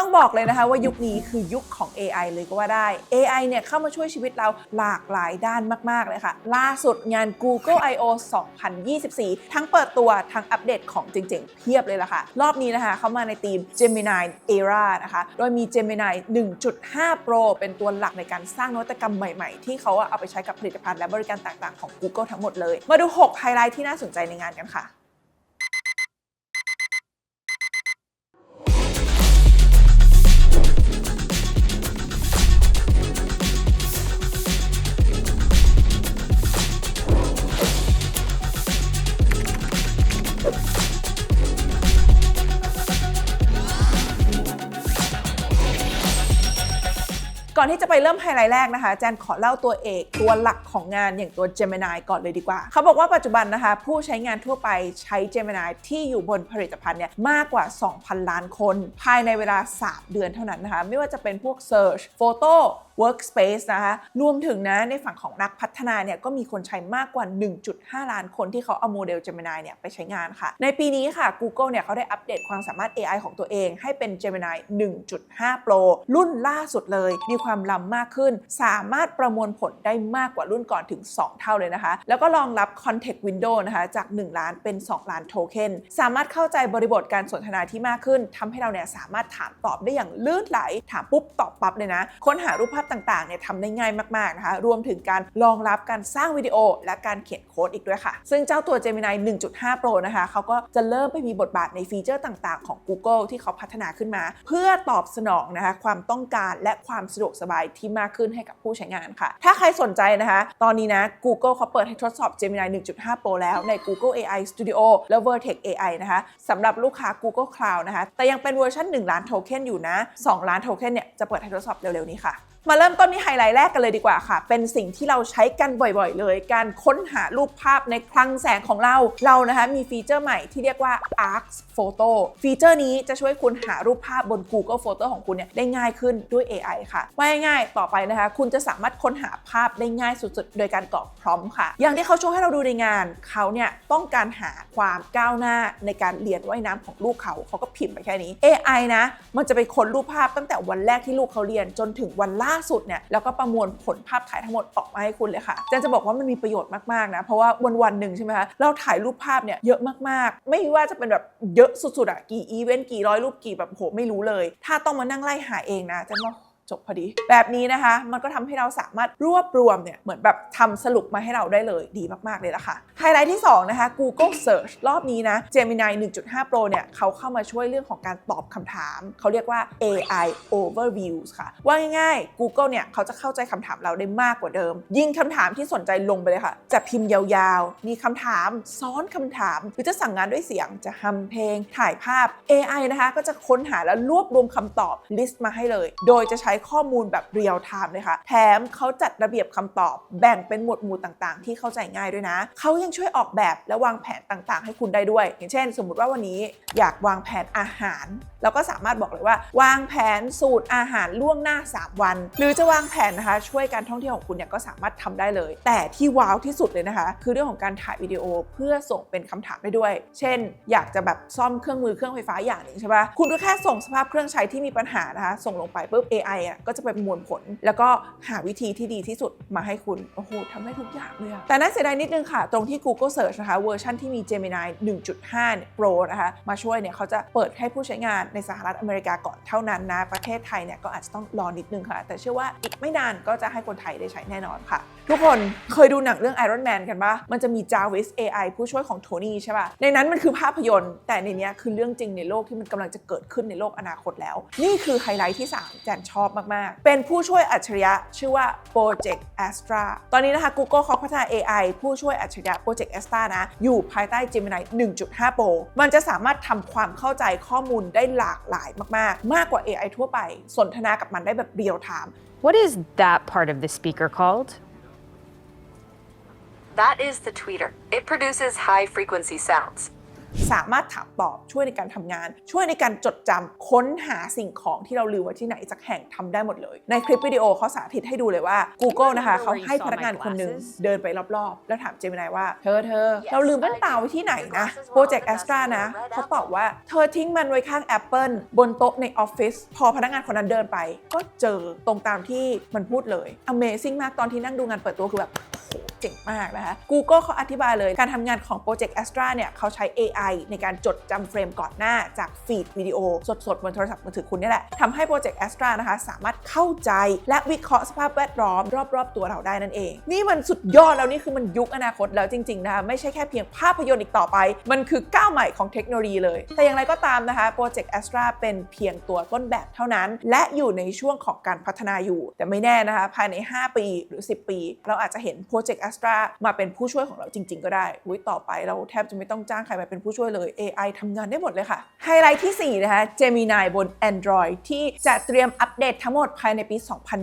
ต้องบอกเลยนะคะว่ายุคนี้คือยุคของ AI เลยก็ว่าได้ AI เนี่ยเข้ามาช่วยชีวิตเราหลากหลายด้านมาก ๆ เลยค่ะ ล่าสุดงาน Google I/O 2024 ทั้งเปิดตัวทั้งอัปเดตของเจ๋งๆ เพียบเลยล่ะค่ะ รอบนี้นะคะเข้ามาในทีม Gemini Era นะคะ โดยมี Gemini 1.5 Pro เป็นตัวหลักในการสร้างนวัตกรรมใหม่ๆ ที่เขาเอาไปใช้กับผลิตภัณฑ์และบริการต่างๆของ Google ทั้งหมดเลย มาดู 6 ไฮไลท์ที่น่าสนใจในงานกันค่ะ ก่อนที่จะไปเริ่มไฮไลท์แรกนะคะแจนขอเล่าตัวเอกตัวหลักของงานอย่างตัว Gemini ก่อนเลยดีกว่า เขาบอกว่าปัจจุบันนะคะ ผู้ใช้งานทั่วไปใช้ Gemini ที่อยู่บนผลิตภัณฑ์เนี่ยมากกว่า 2,000 ล้านคน ภายในเวลา 3 เดือนเท่านั้นนะคะ ไม่ว่าจะเป็นพวก Search Photo Workspace นะคะรวมถึงนะในฝั่งของนักพัฒนาเนี่ยก็มีคนใช้มากกว่า 1.5 ล้านคนที่เขาเอาโมเดล Gemini เนี่ยไปใช้งานค่ะ ในปีนี้ค่ะ Google เนี่ยเขาได้อัปเดตความสามารถ AI ของตัวเองให้เป็น Gemini 1.5 Pro รุ่นล่าสุดเลย มีความล้ำมากขึ้น สามารถประมวลผลได้มากกว่ารุ่นก่อนถึง 2 เท่าเลยนะคะ แล้วก็รองรับ Context Window นะคะจาก 1 ล้านเป็น 2 ล้านโทเค็นสามารถเข้าใจบริบทการสนทนาที่มากขึ้นทำให้เราเนี่ยสามารถถามตอบได้อย่างลื่นไหล ถามปุ๊บตอบปั๊บเลยนะ ค้นหารูปภาพต่างๆเนี่ยทำได้ง่ายมากๆนะคะ รวมถึงการรองรับการสร้างวิดีโอ และการเขียนโค้ดอีกด้วยค่ะ ซึ่งเจ้าตัว Gemini 1.5 Pro นะคะเขาก็จะเริ่มไปมีบทบาทในฟีเจอร์ต่างๆ ของ Google ที่เขาพัฒนาขึ้นมา เพื่อตอบสนองนะคะความต้องการและความสะดวกสบายที่มากขึ้นให้กับผู้ใช้งานค่ะ ถ้าใครสนใจนะคะ ตอนนี้นะ Google เขาเปิดให้ทดสอบ Gemini 1.5 Pro แล้วใน Google AI Studio และ Vertex AI นะคะสำหรับลูกค้า Google Cloud นะคะ แต่ยังเป็นเวอร์ชัน1ล้านโทเค็นอยู่นะ 2 ล้านโทเค็นเนี่ยจะเปิดให้ทดสอบเร็วๆนี้ค่ะมาเริ่มต้นที่ไฮไลท์แรกกันเลยดีกว่าค่ะ เป็นสิ่งที่เราใช้กันบ่อยๆ เลย การค้นหารูปภาพในคลังแสงของเรา เรานะคะมีฟีเจอร์ใหม่ที่เรียกว่า Arc Photo ฟีเจอร์นี้จะช่วยคุณหารูปภาพบน Google Photo ของคุณเนี่ยได้ง่ายขึ้นด้วย AI ค่ะว่าง่ายๆ ต่อไปนะคะ คุณจะสามารถค้นหาภาพได้ง่ายสุดๆ โดยการกรอกพร้อมค่ะ อย่างที่เขาโชว์ให้เราดูในงาน เขาเนี่ยต้องการหาความก้าวหน้าในการเรียนว่ายน้ำของลูกเขา เขาก็พิมพ์ไปแค่นี้ AI นะ มันจะไปค้นรูปภาพตั้งแต่วันแรกที่ลูกเขาเรียนจนถึงวันล่าาสุดเนี่ยแล้วก็ประมวลผลภาพถ่ายทั้งหมดออกมาให้คุณเลยค่ะเจนจะบอกว่ามันมีประโยชน์มากๆนะเพราะว่าวันวันหนึ่งใช่ไหมคะเราถ่ายรูปภาพเนี่ยเยอะมากๆ ไม่ว่าจะเป็นแบบเยอะสุดๆอะกี่อีเวนต์กี่ร้อยรูปกี่แบบโหไม่รู้เลย ถ้าต้องมานั่งไล่หาเองนะเจนว่าจบพอดี แบบนี้นะคะมันก็ทำให้เราสามารถรวบรวมเนี่ยเหมือนแบบทำสรุปมาให้เราได้เลยดีมากๆเลยละค่ะไฮไลท์ที่ 2 นะคะ Google Search รอบนี้นะ Gemini 1.5 Pro เนี่ยเขาเข้ามาช่วยเรื่องของการตอบคำถาม เขาเรียกว่า AI Overviews ค่ะ ว่าง่ายๆ Google เนี่ยเขาจะเข้าใจคำถามเราได้มากกว่าเดิม ยิงคำถามที่สนใจลงไปเลยค่ะ จะพิมพ์ยาวๆ มีคำถามซ้อนคำถาม หรือจะสั่งงานด้วยเสียงจะทำเพลง ถ่ายภาพ AI นะคะ ก็จะค้นหาและรวบรวมคำตอบลิสต์มาให้เลย โดยจะใช้ข้อมูลแบบเรียลไทม์เลยค่ะ แถมเขาจัดระเบียบคำตอบแบ่งเป็นหมวดหมู่ต่างๆ ที่เข้าใจง่ายด้วยนะเขายังช่วยออกแบบและวางแผนต่างๆ ให้คุณได้ด้วย อย่างเช่น สมมุติว่าวันนี้อยากวางแผนอาหาร เราก็สามารถบอกเลยว่า วางแผนสูตรอาหารล่วงหน้า 3 วัน หรือจะวางแผนนะคะ ช่วยการท่องเที่ยวของคุณเนี่ยก็สามารถทำได้เลย แต่ที่ว้าวที่สุดเลยนะคะ คือเรื่องของการถ่ายวิดีโอเพื่อส่งเป็นคำถามได้ด้วย เช่น อยากจะแบบซ่อมเครื่องมือเครื่องไฟฟ้าอย่างหนึ่งใช่ปะคุณก็แค่ส่งสภาพเครื่องใช้ที่มีปัญหานะคะส่งลงไปปุ๊บ AI อะก็จะไปประมวลผล แล้วก็หาวิธีที่ดีที่สุดมาให้คุณโอ้โหทำได้ทุกอย่างเลยแต่น่าเสียดายนิดนึงค่ะ ตรงที่ Google Search นะคะเวอร์ชันที่มี Gemini 1.5 Pro นะคะมาช่วยเนี่ยเขาจะเปิดให้ผู้ใช้งานในสหรัฐอเมริกาก่อนเท่านั้นนะ ประเทศไทยเนี่ยก็อาจจะต้องรอนิดนึงค่ะ แต่เชื่อว่าอีกไม่นานก็จะให้คนไทยได้ใช้แน่นอนค่ะทุกคนเคยดูหนังเรื่อง Iron Man กันปะมันจะมี Jarvis AI ผู้ช่วยของโทนี่ใช่ปะในนั้นมันคือภาพยนตร์ แต่ในนี้คือเรื่องจริงในโลกที่มันกำลังจะเกิดขึ้นในโลกอนาคตแล้ว นี่คือไฮไลท์ที่ 3 แจนชอบมาก ๆ เป็นผู้ช่วยอัจฉริยะ ชื่อว่า Project Astra ตอนนี้นะคะ Google เขาพัฒนา AI ผู้ช่วยอัจฉริยะ Project Astra นะ อยู่ภายใต้ Gemini 1.5 Pro มันจะสามารถทำความเข้าใจข้อมูลได้หลากหลายมาก ๆ มากกว่า AI ทั่วไป สนทนากับมันได้แบบเรียลไทม์ What is that part of the speaker called? That is the tweeter. It produces high frequency sounds. สามารถถามตอบช่วยในการทำงาน ช่วยในการจดจำค้นหาสิ่งของที่เราลืมไว้ที่ไหนสักแห่งทำได้หมดเลย ในคลิปวิดีโอเขาสาธิตให้ดูเลยว่า Google นะคะเขาให้พนักงานคนหนึ่งเดินไปรอบๆ แล้วถามเจมินายว่า เธอเธอเราลืมแว่นตาไว้ที่ไหนนะโปรเจกต์แอสตรานะเขาตอบว่าเธอทิ้งมันไว้ข้าง Apple บนโต๊ะในออฟฟิศพอพนักงานคนนั้นเดินไป ก็เจอตรงตามที่มันพูดเลย Amazing มากตอนที่นั่งดูงานเปิดตัวคือแบบโอ้โหเจ๋งมากนะคะ Google เขาอธิบายเลยการทำงานของ Project Astra เนี่ยเขาใช้ AI ในการจดจำเฟรมก่อนหน้าจากฟีดวิดีโอสดๆบนโทรศัพท์มือถือคุณนี่แหละทำให้ Project Astra นะคะ สามารถเข้าใจและวิเคราะห์สภาพแวดล้อมรอบๆ ตัวเราได้นั่นเอง นี่มันสุดยอดแล้วนี่คือมันยุคอนาคตแล้วจริงๆนะคะไม่ใช่แค่เพียงภาพยนตร์อีกต่อไป มันคือก้าวใหม่ของเทคโนโลยีเลย แต่อย่างไรก็ตามนะคะ Project Astra เป็นเพียงตัวต้นแบบเท่านั้น และอยู่ในช่วงของการพัฒนาอยู่ แต่ไม่แน่นะคะภายใน 5 ปีหรือ 10 ปี เราอาจจะเห็น Project Astra มาเป็นผู้ช่วยของเราจริง ๆ ก็ได้อุ้ยต่อไปเราแทบจะไม่ต้องจ้างใครมาเป็นผู้ช่วยเลย AI ทำงานได้หมดเลยค่ะ ไฮไลท์ที่ 4 นะคะ Gemini บน Android ที่จะเตรียมอัปเดตทั้งหมดภายในปี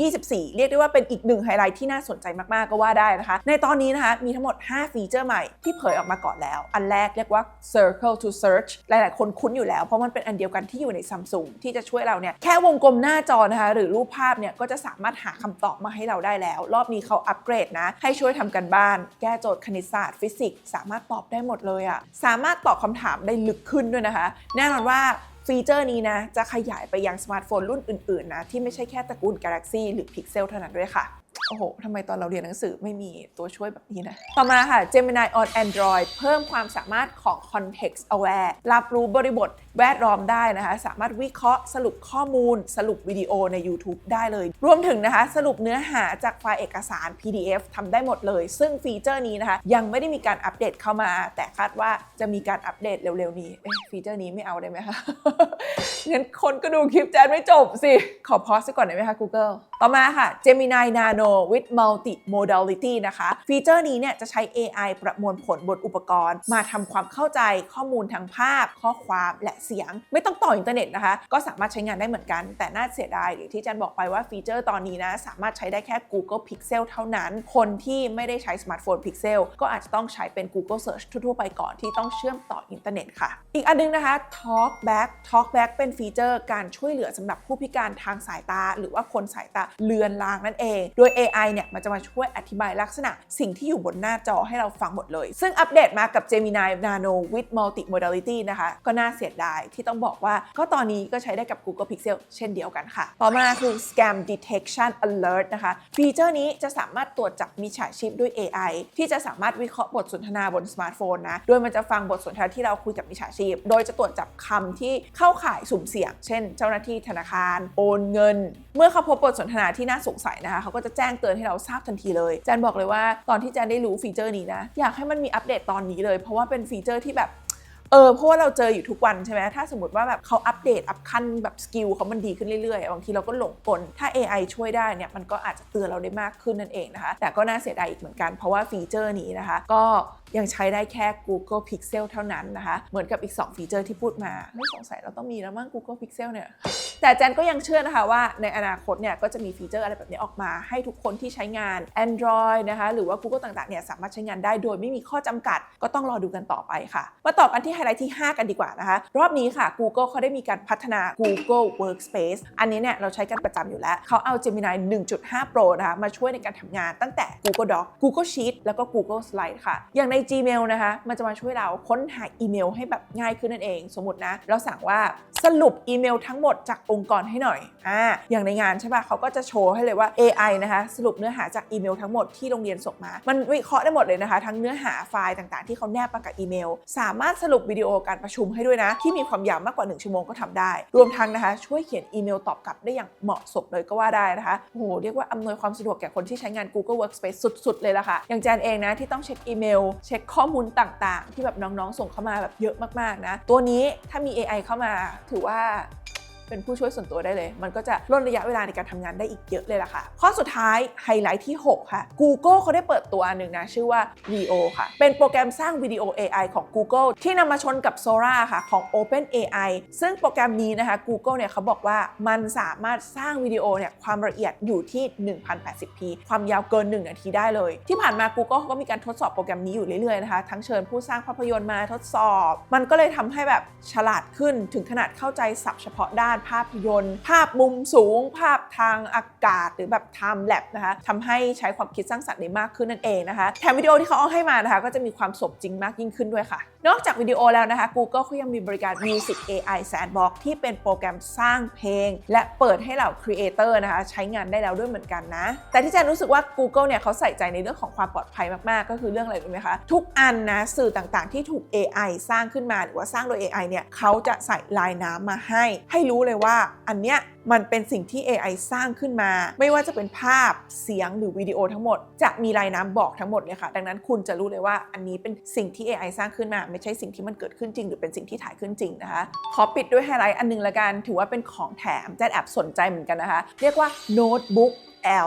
2024 เรียกได้ว่าเป็นอีกหนึ่งไฮไลท์ที่น่าสนใจมาก ๆ ก็ว่าได้นะคะ ในตอนนี้นะคะ มีทั้งหมด 5 ฟีเจอร์ใหม่ที่เผยออกมาก่อนแล้ว อันแรกเรียกว่า Circle to Search หลาย ๆ คนคุ้นอยู่แล้ว เพราะมันเป็นอันเดียวกันที่อยู่ใน Samsung ที่จะช่วยเราเนี่ยแค่วงกลมหน้าจอนะคะหรือรูปภาพเนี่ยก็จะสามารถหาคำตอบมาให้เราได้แล้ว รอบนี้เขาอัปเกรดนะให้ช่วยทำกันบ้าน แก้โจทย์คณิตศาสตร์ฟิสิกส์สามารถตอบได้หมดเลยอะสามารถตอบคำถามได้ลึกขึ้นด้วยนะคะ แน่นอนว่าฟีเจอร์นี้นะจะขยายไปยังสมาร์ทโฟนรุ่นอื่นๆนะที่ไม่ใช่แค่ตระกูล Galaxy หรือ Pixel เท่านั้นด้วยค่ะโอ้โห ทำไมตอนเราเรียนหนังสือไม่มีตัวช่วยแบบนี้นะ ต่อมาค่ะ Gemini on Android เพิ่มความสามารถของ context aware รับรู้บริบท แวดล้อมได้นะคะ สามารถวิเคราะห์สรุปข้อมูล สรุปวิดีโอใน YouTube ได้เลย รวมถึงนะคะ สรุปเนื้อหาจากไฟล์เอกสาร PDF ทำได้หมดเลย ซึ่งฟีเจอร์นี้นะคะ ยังไม่ได้มีการอัปเดตเข้ามา แต่คาดว่าจะมีการอัปเดตเร็วๆนี้ฟีเจอร์นี้ไม่เอาได้ไหมคะงั้นคนก็ดูคลิปแจนไม่จบสิ ขอพอสก่อนได้ไหมคะ Google ต่อมาค่ะ Gemini Nano with Multi-Modality นะคะ ฟีเจอร์นี้เนี่ยจะใช้ AI ประมวลผลบนอุปกรณ์ มาทำความเข้าใจข้อมูลทางภาพ ข้อความและเสียง ไม่ต้องต่ออินเทอร์เน็ตนะคะ ก็สามารถใช้งานได้เหมือนกัน แต่น่าเสียดายอย่างที่จันบอกไปว่าฟีเจอร์ตอนนี้นะสามารถใช้ได้แค่ Google Pixel เท่านั้น คนที่ไม่ได้ใช้สมาร์ทโฟน Pixel ก็อาจจะต้องใช้เป็น Google Search ทั่วๆไปก่อนที่ต้องเชื่อมต่ออินเทอร์เน็ตค่ะ อีกอันนึงนะคะ Talkback Talkback เป็นฟีเจอร์การช่วยเหลือสำหรับผู้พิการทางสายตา หรือว่าคนสายตาเลือนลางนั่นเอง โดย AI เนี่ยมันจะมาช่วยอธิบายลักษณะ สิ่งที่อยู่บนหน้าจอให้เราฟังหมดเลย ซึ่งอัปเดตมากับ Gemini Nano with Multi-Modality นะคะ ก็น่าเสียดายที่ต้องบอกว่าก็ตอนนี้ก็ใช้ได้กับ Google Pixel เช่นเดียวกันค่ะ ต่อมาคือ Scam Detection Alert นะคะ ฟีเจอร์นี้จะสามารถตรวจจับมิจฉาชีพด้วย AI ที่จะสามารถวิเคราะห์บทสนทนาบนสมาร์ทโฟนนะ โดยมันจะฟังบทสนทนาที่เราคุยกับมิจฉาชีพ โดยจะตรวจจับคำที่เข้าข่ายสุ่มเสี่ยง เช่น เจ้าหน้าที่ธนาคาร โอนเงิน เมื่อเขาพบบทสนทนาที่น่าสงสัยนะคะ เขาก็จะแจ้งเตือนให้เราทราบทันทีเลย แจนบอกเลยว่าตอนที่แจนได้รู้ฟีเจอร์นี้นะ อยากให้มันมีอัปเดตตอนนี้เลย เพราะว่าเป็นฟีเจอร์ที่แบบ เออเพราะว่าเราเจออยู่ทุกวันใช่ไหมถ้าสมมติว่าแบบเขาอัปเดตอัพขั้นแบบสกิลเขามันดีขึ้นเรื่อยๆ บางทีเราก็หลงกล ถ้า AI ช่วยได้เนี่ยมันก็อาจจะเตือนเราได้มากขึ้นนั่นเองนะคะ แต่ก็น่าเสียดายอีกเหมือนกันเพราะว่าฟีเจอร์นี้นะคะ ก็ ยังใช้ได้แค่ Google Pixel เท่านั้นนะคะ เหมือนกับอีก 2 ฟีเจอร์ที่พูดมาเฮ้ยสงสัยเราต้องมีแล้วมั้ง Google Pixel เนี่ย แต่แจนก็ยังเชื่อนะคะว่าในอนาคตเนี่ยก็จะมีฟีเจอร์อะไรแบบนี้ออกมา ให้ทุกคนที่ใช้งาน Android นะคะ หรือว่า Google ต่างๆเนี่ยสามารถใช้งานได้โดยไม่มีข้อจำกัด ก็ต้องรอดูกันต่อไปค่ะ มาต่อกันที่ไฮไลท์ที่ 5 กันดีกว่านะคะ รอบนี้ค่ะ Google เขาได้มีการพัฒนา Google Workspace อันนี้เนี่ยเราใช้กันประจำอยู่แล้วเขาเอา Gemini 1.5 Pro นะคะมาช่วยในการทำงานตั้งแต่ Google Doc Google Sheet แล้วก็ Google Slide ค่ะ อย่างใน Gmail นะคะ มันจะมาช่วยเราค้นหาอีเมลให้แบบง่ายขึ้นนั่นเอง สมมตินะ เราสั่งว่า สรุปอีเมลทั้งหมดจากองค์กรให้หน่อยอ่าอย่างในงานใช่ป่ะเขาก็จะโชว์ให้เลยว่า AI นะคะสรุปเนื้อหาจากอีเมลทั้งหมดที่โรงเรียนส่งมา มันวิเคราะห์ได้หมดเลยนะคะ ทั้งเนื้อหาไฟล์ต่างๆ ที่เขาแนบมากับอีเมล สามารถสรุปวิดีโอการประชุมให้ด้วยนะ ที่มีความยาวมากกว่า 1 ชั่วโมงก็ทำได้ รวมทั้งนะคะ ช่วยเขียนอีเมลตอบกลับได้อย่างเหมาะสมเลยก็ว่าได้นะคะโอ้โหเรียกว่าอำนวยความสะดวกแก่คนที่ใช้งาน Google Workspace สุดๆ เลยละค่ะ อย่างแจนเองนะที่ต้องเช็คอีเมล เช็คข้อมูลต่างๆ ที่แบบน้องๆ ส่งเข้ามาแบบเยอะมากๆนะตัวนี้ถ้ามี AI เข้ามาถือว่า เป็นผู้ช่วยส่วนตัวได้เลย มันก็จะลดระยะเวลาในการทำงานได้อีกเยอะเลยล่ะค่ะ ข้อสุดท้ายไฮไลท์ที่ 6 ค่ะ Google เขาได้เปิดตัวอันหนึ่งนะ ชื่อว่า Veo ค่ะ เป็นโปรแกรมสร้างวิดีโอ AI ของ Google ที่นำมาชนกับ Sora ค่ะของ OpenAI ซึ่งโปรแกรมนี้นะคะ Google เนี่ยเขาบอกว่ามันสามารถสร้างวิดีโอเนี่ยความละเอียดอยู่ที่ 1080p ความยาวเกิน 1 นาทีได้เลย ที่ผ่านมา Google เขาก็มีการทดสอบโปรแกรมนี้อยู่เรื่อยๆนะคะ ทั้งเชิญผู้สร้างภาพยนตร์มาทดสอบ มันก็เลยทำให้แบบฉลาดขึ้นถึงขนาดเข้าใจศัพท์เฉพาะด้านภาพยนตร์ ภาพมุมสูง ภาพทางอากาศ หรือแบบไทม์แลปนะคะทำให้ใช้ความคิดสร้างสรรค์ได้มากขึ้นนั่นเองนะคะแถมวิดีโอที่เขาเอาให้มานะคะ ก็จะมีความสมจริงมากยิ่งขึ้นด้วยค่ะนอกจากวิดีโอแล้วนะคะ Google เขายังมีบริการ Music AI Sandbox ที่เป็นโปรแกรมสร้างเพลง และเปิดให้เหล่า Creator นะคะใช้งานได้แล้วด้วยเหมือนกันนะ แต่ที่จนรู้สึกว่า Google เนี่ยเขาใส่ใจในเรื่องของความปลอดภัยมาก ๆ ก็คือเรื่องอะไรรู้ไหมคะ ทุกอันนะสื่อต่างๆ ที่ถูก AI สร้างขึ้นมาหรือว่าสร้างโดย AI เนี่ยเขาจะใส่ลายน้ำมาให้ ให้รู้เลยว่าอันเนี้ยมันเป็นสิ่งที่ AI สร้างขึ้นมา ไม่ว่าจะเป็นภาพเสียงหรือวิดีโอทั้งหมด จะมีลายน้ำบอกทั้งหมดเลยค่ะ ดังนั้นคุณจะรู้เลยว่าอันนี้เป็นสิ่งที่ AI สร้างขึ้นมา ไม่ใช่สิ่งที่มันเกิดขึ้นจริง หรือเป็นสิ่งที่ถ่ายขึ้นจริงนะคะขอปิดด้วยไฮไลท์อันหนึงละกันถือว่าเป็นของแถมแจดแอบสนใจเหมือนกันนะคะ เรียกว่าโน้ตบุ๊ก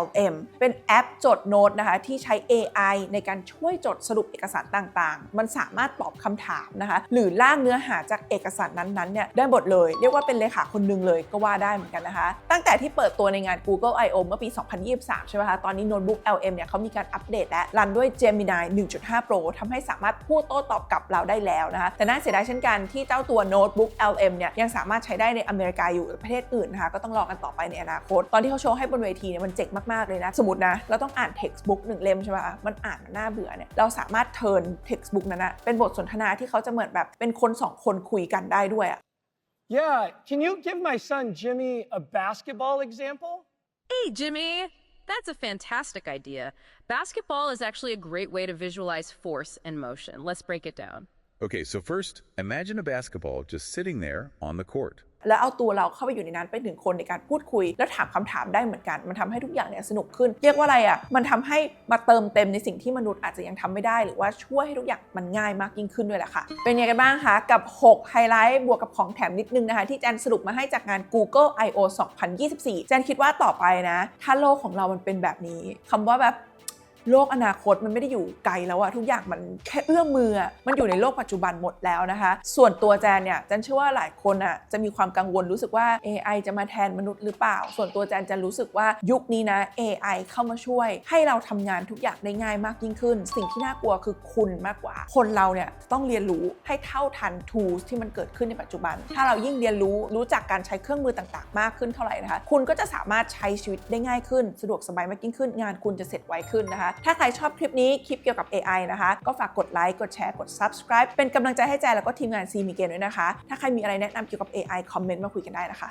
LM เป็นแอปจดโน้ตนะคะที่ใช้ AI ในการช่วยจดสรุปเอกสารต่างๆ มันสามารถตอบคำถามนะคะ หรือล่างเนื้อหาจากเอกสารนั้นๆเนี่ยได้หมดเลย เรียกว่าเป็นเลขาคนหนึงเลยก็ว่าได้เหมือนกันนะคะ ตั้งแต่ที่เปิดตัวในงาน Google I/O เมื่อปี 2023 ใช่ไหมคะ ตอนนี้ Notebook LM เนี่ยเขามีการอัปเดตและรันด้วย Gemini 1.5 Pro ทำให้สามารถพูดโต้ตอบกับเราได้แล้วนะคะ แต่น่าเสียดายเช่นกันที่เจ้าตัว Notebook LM เนี่ยยังสามารถใช้ได้ในอเมริกาอยู่ประเทศอื่นนะคะก็ต้องรอกันต่อไปในอนาคต ตอนที่เขาโชว์ให้บนเวทีเนี่ยมันเจ๋งมาก ๆ เลยนะ สมมตินะ เราต้องอ่าน textbook หนึ่งเล่มใช่ไหมคะมันอ่านมันน่าเบื่อเนี่ยเราสามารถเทิร์น textbook นั้นนะเป็นบทสนทนาที่เขาจะเหมือนแบบเป็นคนสองคนคุยกันได้ด้วยอะ Yeah, can you give my son Jimmy a basketball example? Hey, Jimmy! That's a fantastic idea. Basketball is actually a great way to visualize force and motion. Let's break it down. Okay, so first, imagine a basketball just sitting there on the court. แล้วเอาตัวเราเข้าไปอยู่ในนั้นเป็นถึงคนในการพูดคุย แล้วถามคำถามได้เหมือนกัน มันทำให้ทุกอย่างเนี่ยสนุกขึ้น เรียกว่าอะไรอะมันทำให้มาเติมเต็มในสิ่งที่มนุษย์อาจจะยังทำไม่ได้ หรือว่าช่วยให้ทุกอย่างมันง่ายมากยิ่งขึ้นด้วยแหละค่ะ เป็นยังไงกันบ้างคะกับ 6 ไฮไลท์บวกกับของแถมนิดนึงนะคะ ที่แจนสรุปมาให้จากงาน Google I/O 2024แจนคิดว่าต่อไปนะ ถ้าโลกของเรามันเป็นแบบนี้คำว่าแบบ โลกอนาคตมันไม่ได้อยู่ไกลแล้วอะทุกอย่างมันแค่เอื้อมมืออะมันอยู่ในโลกปัจจุบันหมดแล้วนะคะ ส่วนตัวแจนเนี่ยแจนเชื่อว่าหลายคนอะจะมีความกังวลรู้สึกว่า AI จะมาแทนมนุษย์หรือเปล่า ส่วนตัวแจนจะรู้สึกว่ายุคนี้นะ AI เข้ามาช่วย ให้เราทำงานทุกอย่างได้ง่ายมากยิ่งขึ้น สิ่งที่น่ากลัวคือคุณมากกว่า คนเราเนี่ยต้องเรียนรู้ให้เท่าทัน tools ที่มันเกิดขึ้นในปัจจุบัน ถ้าเรายิ่งเรียนรู้รู้จักการใช้เครื่องมือต่างๆ มากขึ้นเท่าไหร่นะคะ คุณก็จะสามารถใช้ชีวิตได้ง่ายขึ้น สะดวกสบายมากยิ่งขึ้น งานคุณจะเสร็จไวขึ้นนะคะถ้าใครชอบคลิปนี้คลิปเกี่ยวกับ AI นะคะ ก็ฝากกดไลค์กดแชร์กด subscribe เป็นกำลังใจให้แจนแล้วก็ทีมงานซีมีเกนด้วยนะคะ ถ้าใครมีอะไรแนะนำเกี่ยวกับ AI คอมเมนต์มาคุยกันได้นะคะ